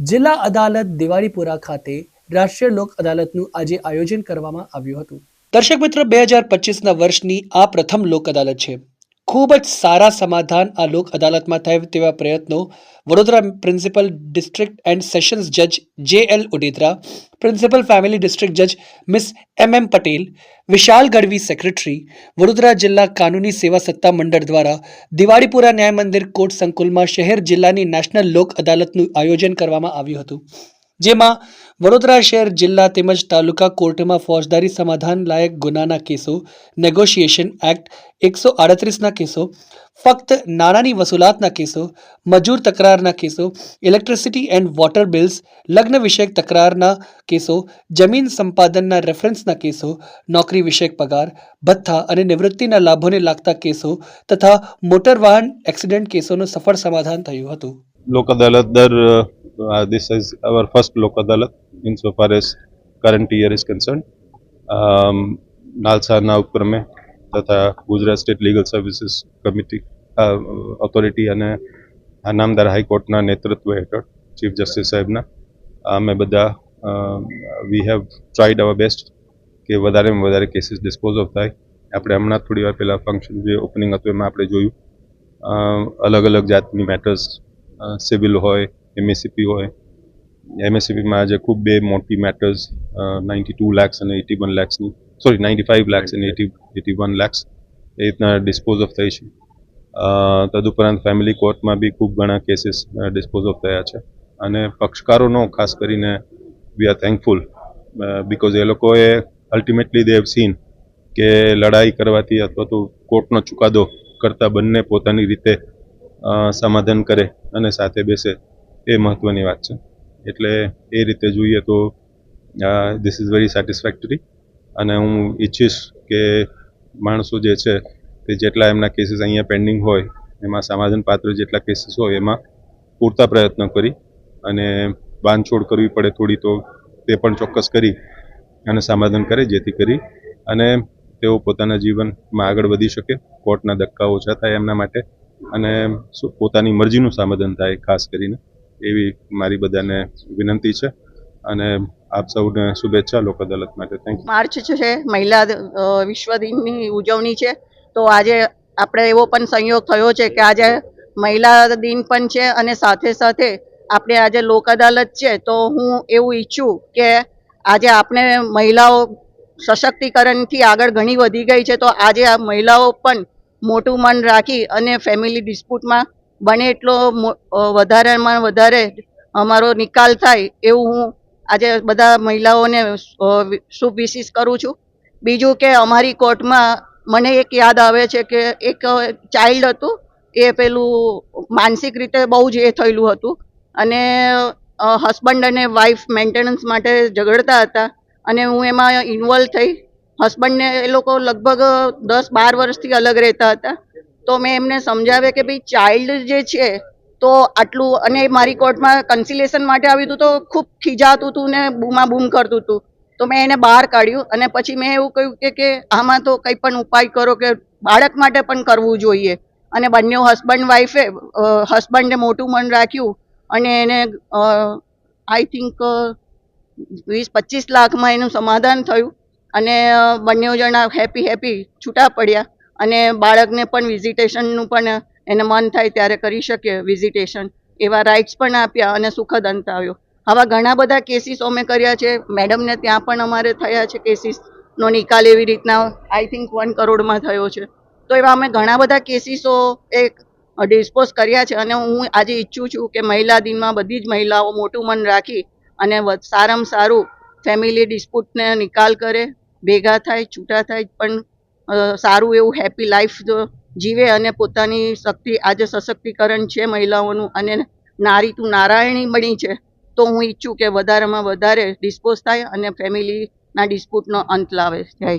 જિલ્લા અદાલત દિવાળીપુરા ખાતે રાષ્ટ્રીય લોક અદાલતનું આજે આયોજન કરવામાં આવ્યું હતું. દર્શક મિત્રો, બે હજાર પચીસના વર્ષની આ પ્રથમ લોક અદાલત છે. ખૂબ જ સારા સમાધાન આ લોક અદાલતમાં થાય તેવા પ્રયત્નો. Vadodara principal district and sessions જજ જે L Udedara principal family district જજ મિસ એમ એમ પટેલ, વિશાલ ગઢવી સેક્રેટરી, વડોદરા જિલ્લા કાનૂની સેવા સત્તા મંડળ દ્વારા દિવાળીપુરા ન્યાય મંદિર કોર્ટ સંકુલમાં શહેર જિલ્લાની નેશનલ લોક અદાલતનું આયોજન કરવામાં આવ્યું હતું. જેમાં વડોદરા શહેર, જિલ્લા તેમજ તાલુકા કોર્ટમાં ફોજદારી સમાધાન લાયક ગુનાના કેસો, નેગોશિએશન એક્ટ એકસો આડત્રીસના કેસો, ફક્ત નાણાંની વસૂલાતના કેસો, મજૂર તકરારના કેસો, ઇલેક્ટ્રિસિટી એન્ડ વોટર બિલ્સ, લગ્ન વિષયક તકરારના કેસો, જમીન સંપાદનના રેફરન્સના કેસો, નોકરી વિષયક પગાર, ભથ્થા અને નિવૃત્તિના લાભોને લાગતા કેસો તથા મોટર વાહન એક્સિડન્ટ કેસોનું સફળ સમાધાન થયું હતું. લોક અદાલત દર this is our first લોક અદાલત insofar as current year is concerned. Um, નાલસાના ઉપક્રમે તથા Gujarat state legal services committee authority અને નામદાર હાઈકોર્ટના નેતૃત્વ હેઠળ ચીફ જસ્ટિસ સાહેબના અમે બધા we have tried our best કે વધારેમાં વધારે કેસીસ ડિસ્પોઝ ઓફ થાય. આપણે હમણાં થોડી વાર પહેલાં ફંક્શન જે ઓપનિંગ હતું એમાં આપણે જોયું. અલગ અલગ જાતની મેટર્સ સિવિલ હોય એમએસસીપી હોય. એમએસસીપીમાં આજે ખૂબ બે મોટી મેટર્સ નાઇન્ટી ટુ લેક્સ અને એટી વન લેક્સની સોરી નાઇન્ટી ફાઇવ લેક્સ અને એટી એટી વન લેક્સ એ રીતના ડિસ્પોઝ ઓફ થઈ છે. તદુપરાંત ફેમિલી કોર્ટમાં બી ખૂબ ઘણા કેસીસ ડિસ્પોઝ ઓફ થયા છે. અને પક્ષકારોનો ખાસ કરીને વી આર થેન્કફુલ બિકોઝ એ લોકોએ અલ્ટિમેટલી દે હેવ સીન કે લડાઈ કરવાથી અથવા તો કોર્ટનો ચુકાદો કરતાં બંને પોતાની રીતે સમાધાન કરે અને સાથે બેસે. એ મહત્ત્વની વાત છે. એટલે એ રીતે જોઈએ તો ધીસ ઇઝ વેરી સેટિસ્ફેક્ટરી અને હું ઈચ્છીશ કે માણસો જે છે તે જેટલા એમના કેસીસ અહીંયા પેન્ડિંગ હોય, એમાં સમાધાન પાત્ર જેટલા કેસીસ હોય, એમાં પૂરતા પ્રયત્નો કરી અને બાંધછોડ કરવી પડે થોડી તો તે પણ ચોક્કસ કરી અને સમાધાન કરે જેથી કરી અને તેઓ પોતાના જીવનમાં આગળ વધી શકે, કોર્ટના ધક્કા ઓછા થાય એમના માટે અને પોતાની મરજીનું સમાધાન થાય, ખાસ કરીને. એવી મારી બધાને વિનંતી છે. અને આપ સૌને શુભેચ્છા લોક અદાલત માટે. થેન્ક યુ માર્ચ છે મહિલા વિશ્વ દિનની ઉજવણી છે. તો આજે આપણે એવો પણ સંયોગ થયો છે કે આજે મહિલા દિન પણ છે અને સાથે સાથે આપણે આજે લોક અદાલત છે. તો હું એવું ઈચ્છું કે આજે આપણે મહિલાઓ સશક્તિકરણથી આગળ ઘણી વધી ગઈ છે. તો આજે આ મહિલાઓ પણ મોટું મન રાખી અને ફેમિલી ડિસ્પ્યુટમાં બને એટલો વધારેમાં વધારે અમારો નિકાલ થાય એવું હું આજે બધા મહિલાઓને શુભ વિશિસ કરું છું. બીજું કે અમારી કોર્ટમાં મને એક યાદ આવે છે કે એક ચાઇલ્ડ હતું, એ પેલું માનસિક રીતે બહુ જ એ થયેલું હતું અને હસબન્ડ અને વાઈફ મેન્ટેનન્સ માટે ઝઘડતા હતા અને હું એમાં ઇન્વોલ્વ થઈ. હસબન્ડને એ લોકો લગભગ દસ બાર વર્ષથી અલગ રહેતા હતા. તો મેં એમને સમજાવે કે ભાઈ ચાઇલ્ડ જે છે, તો આટલું, અને મારી કોર્ટમાં કન્સિલેશન માટે આવ્યું હતું તો ખૂબ ખીજાતું હતું ને બૂમા બૂમ કરતું હતું તો મેં એને બહાર કાઢ્યું અને પછી મેં એવું કહ્યું કે કે આમાં તો કંઈ પણ ઉપાય કરો કે બાળક માટે પણ કરવું જોઈએ. અને બંને હસબન્ડ વાઈફે હસબન્ડે મોટું મન રાખ્યું અને એને આઈ થિંક વીસ પચીસ લાખમાં એનું સમાધાન થયું અને બંને જણા હેપી હેપી છૂટા પડ્યા. અને બાળકને પણ વિઝિટેશનનું પણ એને મન થાય ત્યારે કરી શકે વિઝિટેશન એવા રાઇટ્સ પણ આપ્યા અને સુખદ અંત આવ્યો. આવા ઘણા બધા કેસીસ અમે કર્યા છે. મેડમને ત્યાં પણ અમારે થયા છે કેસીસનો નિકાલ એવી રીતના આઈ થિંક વન કરોડમાં થયો છે. તો એવા અમે ઘણા બધા કેસીસો એક ડિસ્પોઝ કર્યા છે અને હું આજે ઈચ્છું છું કે મહિલા દિનમાં બધી જ મહિલાઓ મોટું મન રાખી અને સારામાં સારું ફેમિલી ડિસ્પ્યુટને નિકાલ કરે. ભેગા થાય, છૂટા થાય, પણ સારું એવું હેપી લાઈફ જીવે અને પોતાની શક્તિ, આજે સશક્તિકરણ છે મહિલાઓનું અને નારી તું નારાયણી બની છે, તો હું ઈચ્છું કે વધારેમાં વધારે ડિસ્પોઝ થાય અને ફેમિલીના ડિસ્પ્યુટનો અંત લાવે. જય